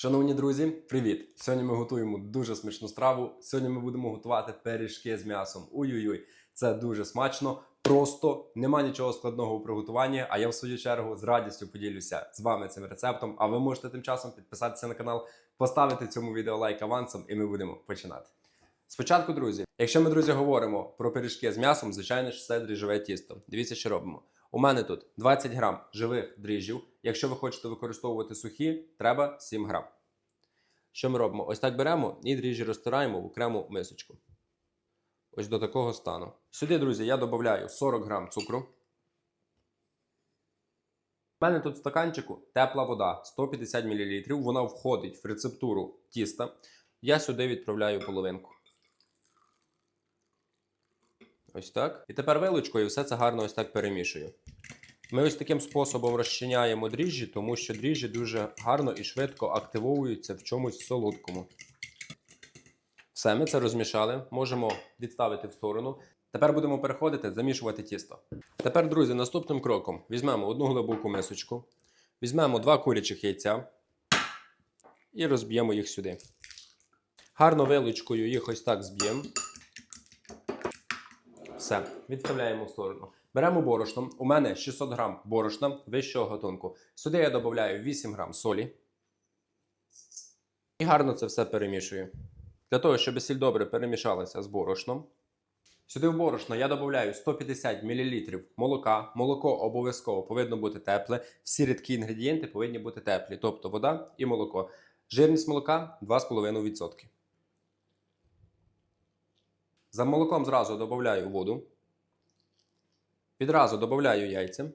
Шановні друзі, привіт! Сьогодні ми готуємо дуже смачну страву. Сьогодні ми будемо готувати пиріжки з м'ясом. Уй-уй-уй, це дуже смачно. Просто нема нічого складного у приготуванні. А я в свою чергу з радістю поділюся з вами цим рецептом. А ви можете тим часом підписатися на канал, поставити цьому відео лайк авансом, і ми будемо починати. Спочатку, друзі, якщо ми, друзі, говоримо про пиріжки з м'ясом, звичайно ж, це дріжджове тісто. Дивіться, що робимо. У мене тут 20 грам живих дріжджів. Якщо ви хочете використовувати сухі, треба 7 грам. Що ми робимо? Ось так беремо і дріжджі розтираємо в окрему мисочку. Ось до такого стану. Сюди, друзі, я додаю 40 грам цукру. У мене тут в стаканчику тепла вода 150 мл. Вона входить в рецептуру тіста. Я сюди відправляю половинку. Ось так. І тепер вилочкою все це гарно ось так перемішую. Ми ось таким способом розчиняємо дріжджі, тому що дріжджі дуже гарно і швидко активовуються в чомусь солодкому. Все, ми це розмішали. Можемо відставити в сторону. Тепер будемо переходити, замішувати тісто. Тепер, друзі, наступним кроком візьмемо одну глибоку мисочку, візьмемо два курячих яйця і розб'ємо їх сюди. Гарно вилочкою їх ось так зб'ємо. Все, відставляємо в сторону. Беремо борошно. У мене 600 грам борошна вищого готунку. Сюди я додаю 8 грам солі. І гарно це все перемішую. Для того, щоб сіль добре перемішалася з борошном. Сюди в борошно я додаю 150 мл молока. Молоко обов'язково повинно бути тепле. Всі рідкі інгредієнти повинні бути теплі, тобто вода і молоко. Жирність молока 2,5%. За молоком зразу додаю воду. Відразу додаю яйця.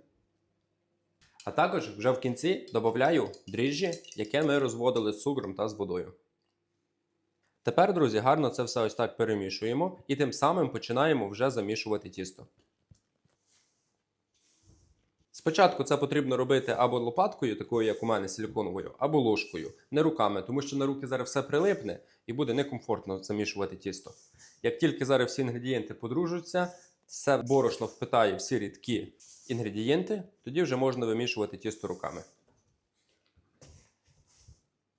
А також вже в кінці додаю дріжджі, яке ми розводили з цукром та з водою. Тепер, друзі, гарно це все ось так перемішуємо і тим самим починаємо вже замішувати тісто. Спочатку це потрібно робити або лопаткою, такою, як у мене силіконовою, або ложкою, не руками, тому що на руки зараз все прилипне і буде некомфортно замішувати тісто. Як тільки зараз всі інгредієнти подружаться, все борошно впитає всі рідкі інгредієнти, тоді вже можна вимішувати тісто руками.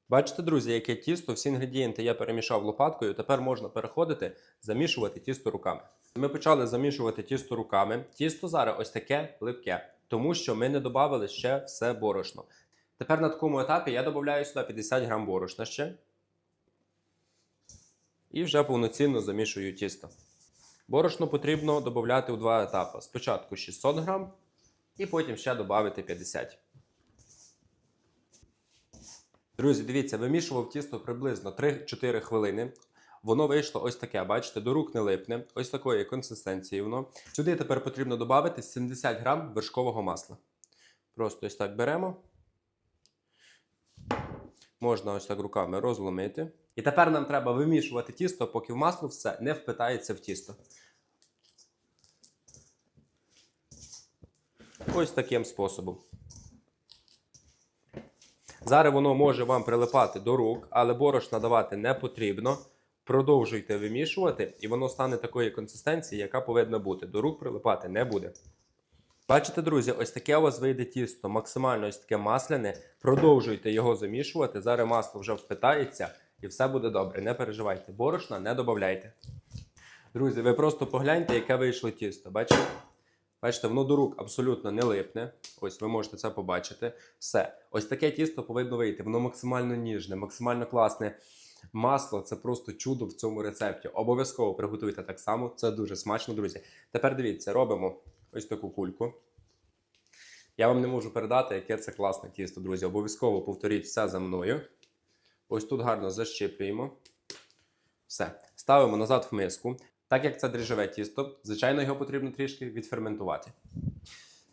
Бачите, друзі, яке тісто, всі інгредієнти я перемішав лопаткою, тепер можна переходити, замішувати тісто руками. Ми почали замішувати тісто руками. Тісто зараз ось таке липке, тому що ми не додали ще все борошно. Тепер на такому етапі я додаю сюди 50 грам борошна ще. І вже повноцінно замішую тісто. Борошно потрібно додати у два етапи. Спочатку 600 грам, і потім ще додати 50. Друзі, дивіться, вимішував тісто приблизно 3-4 хвилини. Воно вийшло ось таке, бачите, до рук не липне, ось такої консистенції воно. Сюди тепер потрібно додати 70 грам вершкового масла. Просто ось так беремо. Можна ось так руками розломити. І тепер нам треба вимішувати тісто, поки в масло все не впитається в тісто. Ось таким способом. Зараз воно може вам прилипати до рук, але борошна давати не потрібно. Продовжуйте вимішувати, і воно стане такої консистенції, яка повинна бути. До рук прилипати не буде. Бачите, друзі, ось таке у вас вийде тісто, максимально ось таке масляне. Продовжуйте його замішувати. Зараз масло вже впитається і все буде добре. Не переживайте, борошна не додавайте. Друзі, ви просто погляньте, яке вийшло тісто. Бачите? Бачите, воно до рук абсолютно не липне. Ось ви можете це побачити. Все. Ось таке тісто повинно вийти. Воно максимально ніжне, максимально класне. Масло це просто чудо в цьому рецепті. Обов'язково приготуйте так само. Це дуже смачно, друзі. Тепер дивіться, робимо ось таку кульку. Я вам не можу передати, яке це класне тісто, друзі. Обов'язково повторіть все за мною. Ось тут гарно защіплюємо. Все. Ставимо назад в миску. Так як це дріжджове тісто, звичайно, його потрібно трішки відферментувати.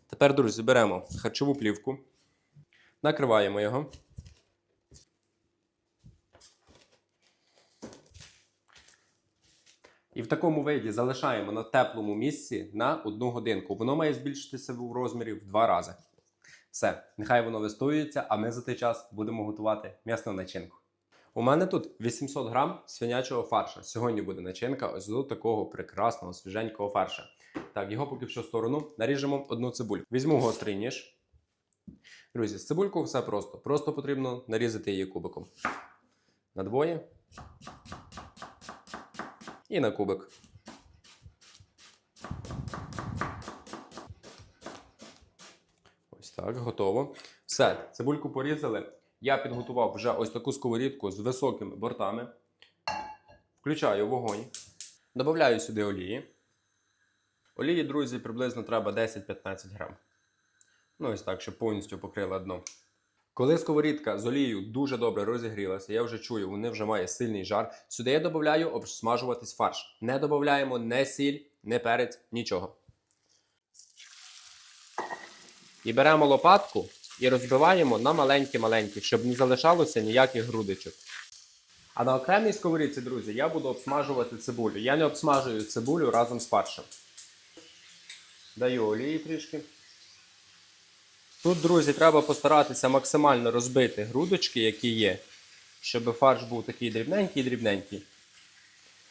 Тепер, друзі, беремо харчову плівку, накриваємо його. І в такому виді залишаємо на теплому місці на одну годинку. Воно має збільшитися в розмірі в два рази. Все, нехай воно вистоюється, а ми за той час будемо готувати м'ясну начинку. У мене тут 800 грам свинячого фарша. Сьогодні буде начинка ось до такого прекрасного свіженького фарша. Так, його поки що в сторону наріжемо одну цибульку. Візьму гострий ніж. Друзі, з цибулькою все просто. Просто потрібно нарізати її кубиком. На двоє. І на кубик. Ось так, готово. Все, цибульку порізали. Я підготував вже ось таку сковорідку з високими бортами. Включаю вогонь. Добавляю сюди олії. Олії, друзі, приблизно треба 10-15 грам. Ну, ось так, щоб повністю покрила дно. Коли сковорідка з олією дуже добре розігрілася, я вже чую, вони вже має сильний жар. Сюди я додаю обсмажуватись фарш. Не додаємо не сіль, не перець, нічого. І беремо лопатку і розбиваємо на маленькі-маленькі, щоб не залишалося ніяких грудочок. А на окремій сковорідці, друзі, я буду обсмажувати цибулю. Я не обсмажую цибулю разом з фаршем. Даю олії трішки. Тут, друзі, треба постаратися максимально розбити грудочки, які є, щоб фарш був такий дрібненький-дрібненький.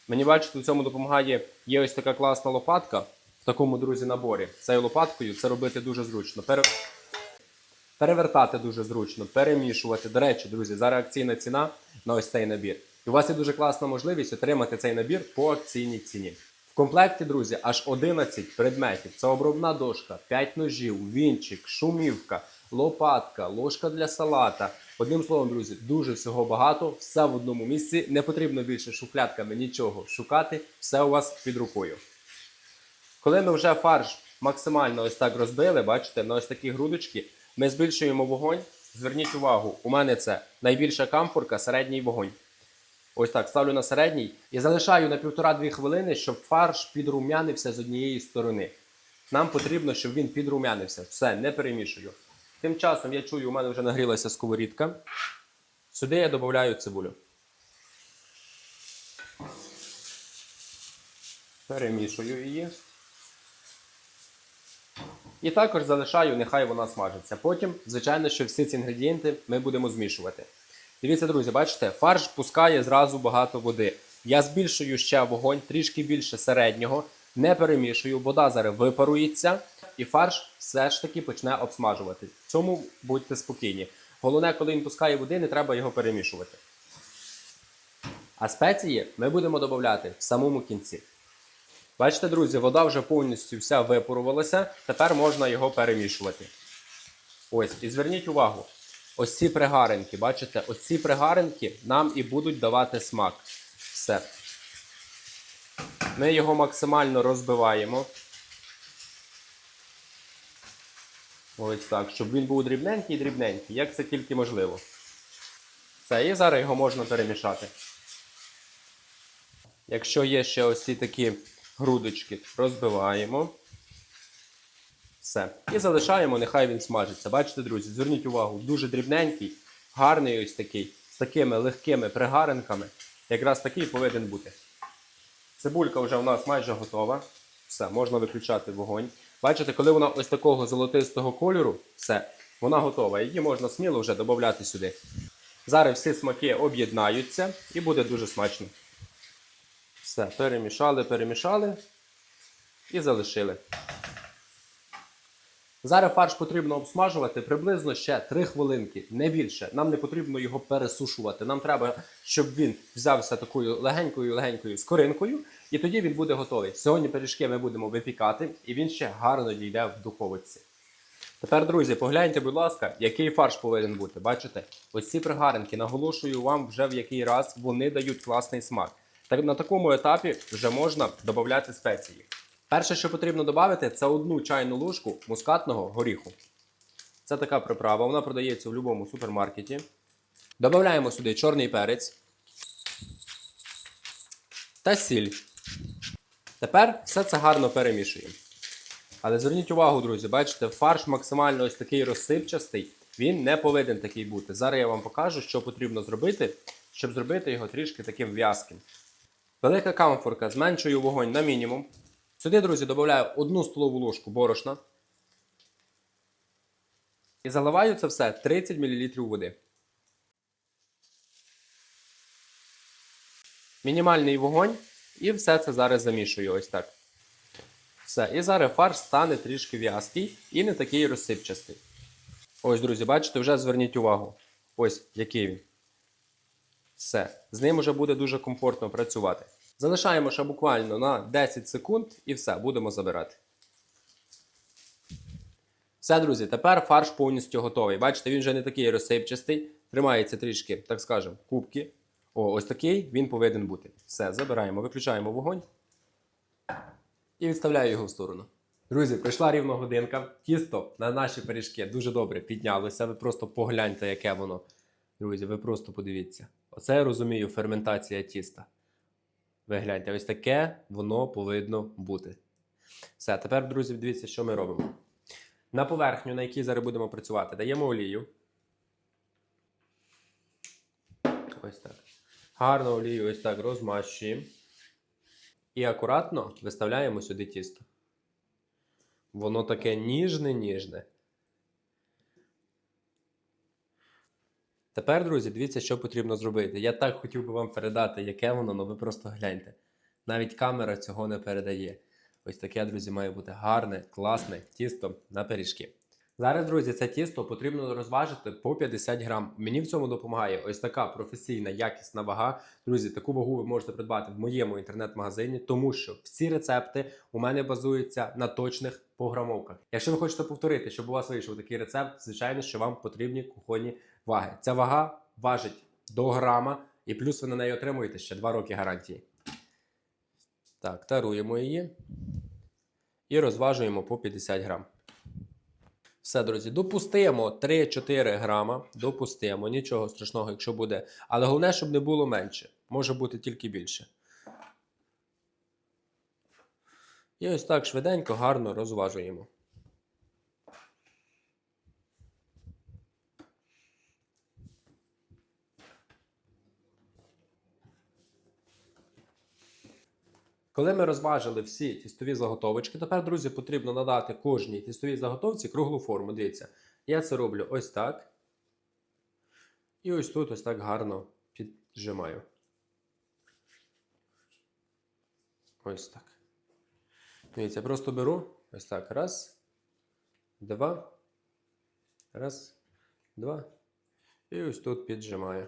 Мені бачите, у цьому допомагає є ось така класна лопатка в такому, друзі, наборі. Цією лопаткою це робити дуже зручно. Пере... Перевертати дуже зручно, перемішувати. До речі, друзі, зараз акційна ціна на ось цей набір. І у вас є дуже класна можливість отримати цей набір по акційній ціні. В комплекті, друзі, аж 11 предметів. Це обробна дошка, 5 ножів, вінчик, шумівка, лопатка, ложка для салата. Одним словом, друзі, дуже всього багато, все в одному місці. Не потрібно більше шухлядками нічого шукати, все у вас під рукою. Коли ми вже фарш максимально ось так розбили, бачите, на ось такі грудочки, ми збільшуємо вогонь. Зверніть увагу, у мене це найбільша камфорка, середній вогонь. Ось так, ставлю на середній і залишаю на 1,5-2 хвилини, щоб фарш підрум'янився з однієї сторони. Нам потрібно, щоб він підрум'янився. Все, не перемішую. Тим часом я чую, у мене вже нагрілася сковорідка. Сюди я додаю цибулю. Перемішую її. І також залишаю, нехай вона смажиться. Потім, звичайно, що всі ці інгредієнти ми будемо змішувати. Дивіться, друзі, бачите, фарш пускає зразу багато води. Я збільшую ще вогонь, трішки більше середнього, не перемішую, вода зараз випарується, і фарш все ж таки почне обсмажувати. В цьому будьте спокійні. Головне, коли він пускає води, не треба його перемішувати. А спеції ми будемо додати в самому кінці. Бачите, друзі, вода вже повністю вся випарувалася, тепер можна його перемішувати. Ось, і зверніть увагу, ось ці пригаринки, бачите, ось ці пригаринки нам і будуть давати смак. Все. Ми його максимально розбиваємо. Ось так, щоб він був дрібненький-дрібненький, як це тільки можливо. Все, і зараз його можна перемішати. Якщо є ще ось ці такі грудочки, розбиваємо. Все. І залишаємо, нехай він смажиться. Бачите, друзі, зверніть увагу, дуже дрібненький, гарний ось такий, з такими легкими пригаринками. Якраз такий повинен бути. Цибулька вже у нас майже готова. Все, можна виключати вогонь. Бачите, коли вона ось такого золотистого кольору, все, вона готова. Її можна сміло вже додати сюди. Зараз всі смаки об'єднаються і буде дуже смачно. Все, перемішали, перемішали і залишили. Зараз фарш потрібно обсмажувати приблизно ще 3 хвилинки, не більше. Нам не потрібно його пересушувати. Нам треба, щоб він взявся такою легенькою-легенькою скоринкою, і тоді він буде готовий. Сьогодні пиріжки ми будемо випікати, і він ще гарно дійде в духовиці. Тепер, друзі, погляньте, будь ласка, який фарш повинен бути. Бачите? Ось ці пригаринки, наголошую вам вже в який раз вони дають класний смак. Так на такому етапі вже можна додати спеції. Перше, що потрібно додати, це одну чайну ложку мускатного горіху. Це така приправа, вона продається в будь-якому супермаркеті. Додаємо сюди чорний перець та сіль. Тепер все це гарно перемішуємо. Але зверніть увагу, друзі, бачите, фарш максимально ось такий розсипчастий. Він не повинен такий бути. Зараз я вам покажу, що потрібно зробити, щоб зробити його трішки таким в'язким. Велика камфорка, зменшую вогонь на мінімум. Сюди, друзі, додаю 1 столову ложку борошна. І заливаю це все 30 мл води. Мінімальний вогонь. І все це зараз замішую ось так. Все. І зараз фарш стане трішки в'язкий і не такий розсипчастий. Ось, друзі, бачите, вже зверніть увагу. Ось який він. Все. З ним вже буде дуже комфортно працювати. Залишаємо ще буквально на 10 секунд і все, будемо забирати. Все, друзі, тепер фарш повністю готовий. Бачите, він вже не такий розсипчастий, тримається трішки, так скажемо, кубки. О, ось такий він повинен бути. Все, забираємо, виключаємо вогонь і відставляю його в сторону. Друзі, прийшла рівно годинка. Тісто на наші пиріжки дуже добре піднялося. Ви просто погляньте, яке воно. Друзі, ви просто подивіться. Оце я розумію ферментація тіста. Ви гляньте, ось таке воно повинно бути. Все, тепер, друзі, дивіться, що ми робимо. На поверхню, на якій зараз будемо працювати, даємо олію. Ось так. Гарно олію ось так розмащуємо. І акуратно виставляємо сюди тісто. Воно таке ніжне-ніжне. Тепер, друзі, дивіться, що потрібно зробити. Я так хотів би вам передати, яке воно, але ви просто гляньте. Навіть камера цього не передає. Ось таке, друзі, має бути гарне, класне тісто на пиріжки. Зараз, друзі, це тісто потрібно розважити по 50 грам. Мені в цьому допомагає ось така професійна, якісна вага. Друзі, таку вагу ви можете придбати в моєму інтернет-магазині, тому що всі рецепти у мене базуються на точних пограмовках. Якщо ви хочете повторити, щоб у вас вийшов такий рецепт, звичайно, що вам потрібні кухонні ваги. Ця вага важить до грама, і плюс ви на неї отримуєте ще 2 роки гарантії. Так, таруємо її і розважуємо по 50 грам. Все, друзі, допустимо 3-4 грама. Допустимо, нічого страшного, якщо буде. Але головне, щоб не було менше. Може бути тільки більше. І ось так швиденько, гарно розважуємо. Коли ми розважили всі тістові заготовочки, тепер, друзі, потрібно надати кожній тістовій заготовці круглу форму. Дивіться, я це роблю ось так. І ось тут ось так гарно піджимаю. Ось так. Дивіться, я просто беру ось так. Раз, два. Раз, два. І ось тут піджимаю.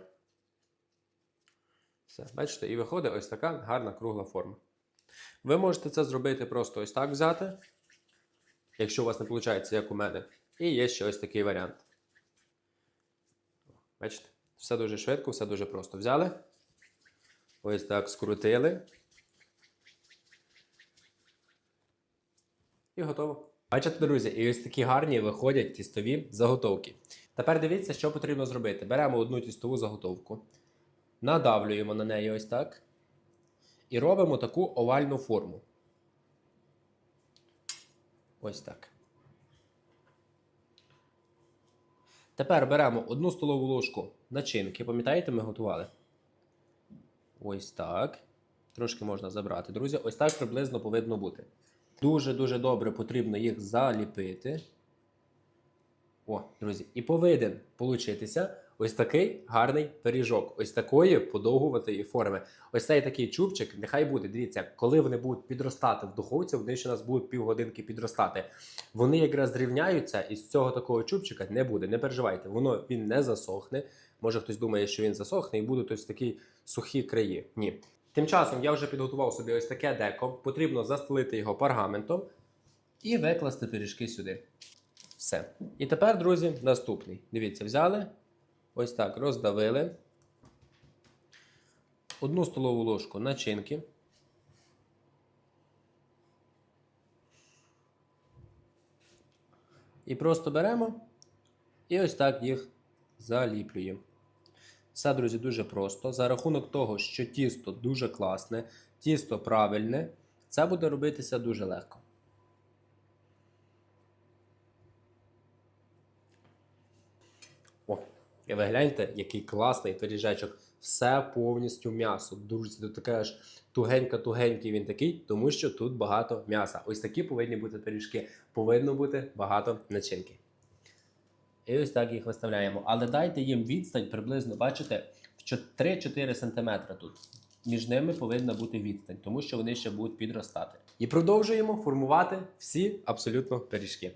Все, бачите, і виходить ось така гарна кругла форма. Ви можете це зробити просто ось так взяти, якщо у вас не виходить, як у мене. І є ще ось такий варіант. Бачите? Все дуже швидко, все дуже просто. Взяли. Ось так скрутили. І готово. Бачите, друзі, і ось такі гарні виходять тістові заготовки. Тепер дивіться, що потрібно зробити. Беремо одну тістову заготовку, надавлюємо на неї ось так. І робимо таку овальну форму. Ось так. Тепер беремо одну столову ложку начинки. Пам'ятаєте, ми готували? Ось так. Трошки можна забрати, друзі. Ось так приблизно повинно бути. Дуже-дуже добре потрібно їх заліпити. О, друзі, і повинен получитися ось такий гарний пиріжок, ось такої подовгуватої форми. Ось цей такий чубчик, нехай буде. Дивіться, коли вони будуть підростати в духовці, вони ще у нас будуть півгодинки підростати. Вони якраз зрівняються, і з цього такого чубчика не буде. Не переживайте, воно він не засохне. Може хтось думає, що він засохне, і будуть ось такі сухі краї. Ні. Тим часом я вже підготував собі ось таке деко. Потрібно застелити його пергаментом і викласти пиріжки сюди. Все. І тепер, друзі, наступний. Дивіться, взяли. Ось так роздавили. Одну столову ложку начинки. І просто беремо і ось так їх заліплюємо. Все, друзі, дуже просто. За рахунок того, що тісто дуже класне, тісто правильне, це буде робитися дуже легко. О, і ви гляньте, який класний пиріжечок. Все повністю м'ясо. Друзі, тут таке аж тугенька-тугенький він такий, тому що тут багато м'яса. Ось такі повинні бути пиріжки. Повинно бути багато начинки. І ось так їх виставляємо. Але дайте їм відстань приблизно, бачите, в 3-4 см тут. Між ними повинна бути відстань, тому що вони ще будуть підростати. І продовжуємо формувати всі абсолютно пиріжки.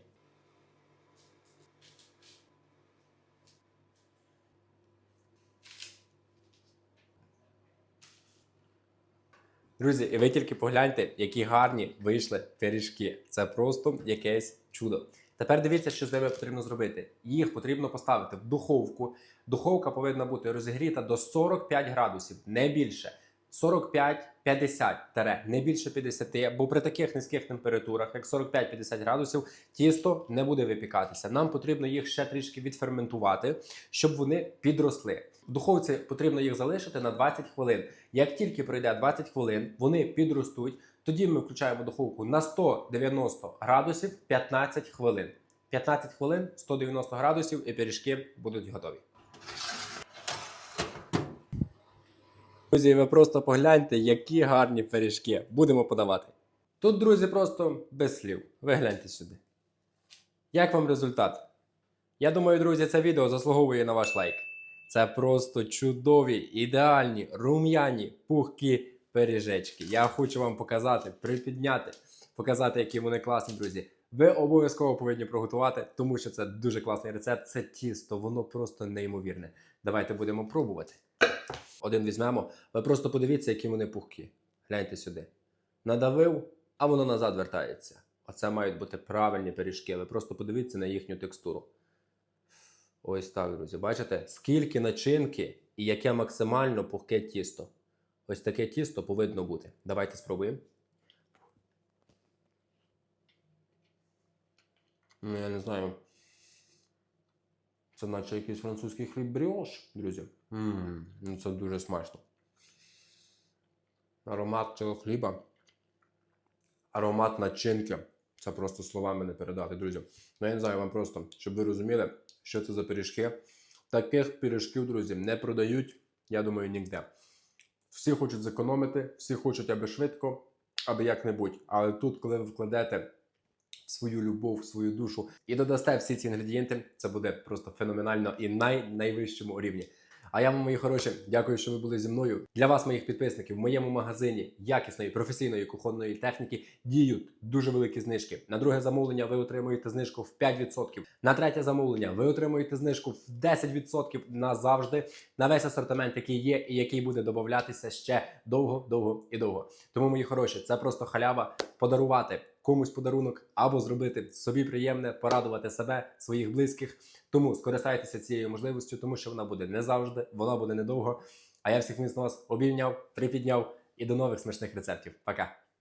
Друзі, і ви тільки погляньте, які гарні вийшли пиріжки. Це просто якесь чудо. Тепер дивіться, що з ними потрібно зробити. Їх потрібно поставити в духовку. Духовка повинна бути розігріта до 45 градусів, не більше. 45-50 таре, не більше 50, бо при таких низьких температурах, як 45-50 градусів, тісто не буде випікатися. Нам потрібно їх ще трішки відферментувати, щоб вони підросли. В духовці потрібно їх залишити на 20 хвилин. Як тільки пройде 20 хвилин, вони підростуть. Тоді ми включаємо духовку на 190 градусів 15 хвилин. 15 хвилин, 190 градусів, і пиріжки будуть готові. Друзі, ви просто погляньте, які гарні пиріжки будемо подавати. Тут, друзі, просто без слів. Ви гляньте сюди. Як вам результат? Я думаю, друзі, це відео заслуговує на ваш лайк. Це просто чудові, ідеальні, рум'яні, пухкі пиріжечки. Я хочу вам показати, припідняти, показати, які вони класні, друзі. Ви обов'язково повинні приготувати, тому що це дуже класний рецепт. Це тісто, воно просто неймовірне. Давайте будемо пробувати. Один візьмемо. Ви просто подивіться, які вони пухкі. Гляньте сюди. Надавив, а воно назад вертається. Оце мають бути правильні пиріжки. Ви просто подивіться на їхню текстуру. Ось так, друзі. Бачите, скільки начинки і яке максимально пухке тісто. Ось таке тісто повинно бути. Давайте спробуємо. Ну, я не знаю. Це наче якийсь французький хліб бріош, друзі. Ну це дуже смачно. Аромат цього хліба. Аромат начинки. Це просто словами не передати, друзі. Ну я не знаю вам просто, щоб ви розуміли, що це за пиріжки. Таких пиріжків, друзі, не продають, я думаю, ніде. Всі хочуть зекономити, всі хочуть аби швидко, аби як-небудь. Але тут, коли ви вкладете свою любов, свою душу і додасте всі ці інгредієнти, це буде просто феноменально і на найвищому рівні. А я вам, мої хороші, дякую, що ви були зі мною. Для вас, моїх підписників, в моєму магазині якісної професійної кухонної техніки діють дуже великі знижки. На друге замовлення ви отримуєте знижку в 5%. На третє замовлення ви отримуєте знижку в 10% назавжди на весь асортимент, який є, і який буде додатися ще довго, довго і довго. Тому, мої хороші, це просто халява подарувати комусь подарунок або зробити собі приємне, порадувати себе, своїх близьких. Тому скористайтеся цією можливістю, тому що вона буде не завжди, вона буде недовго. А я всіх міцно вас обійняв, припідняв і до нових смачних рецептів. Пока!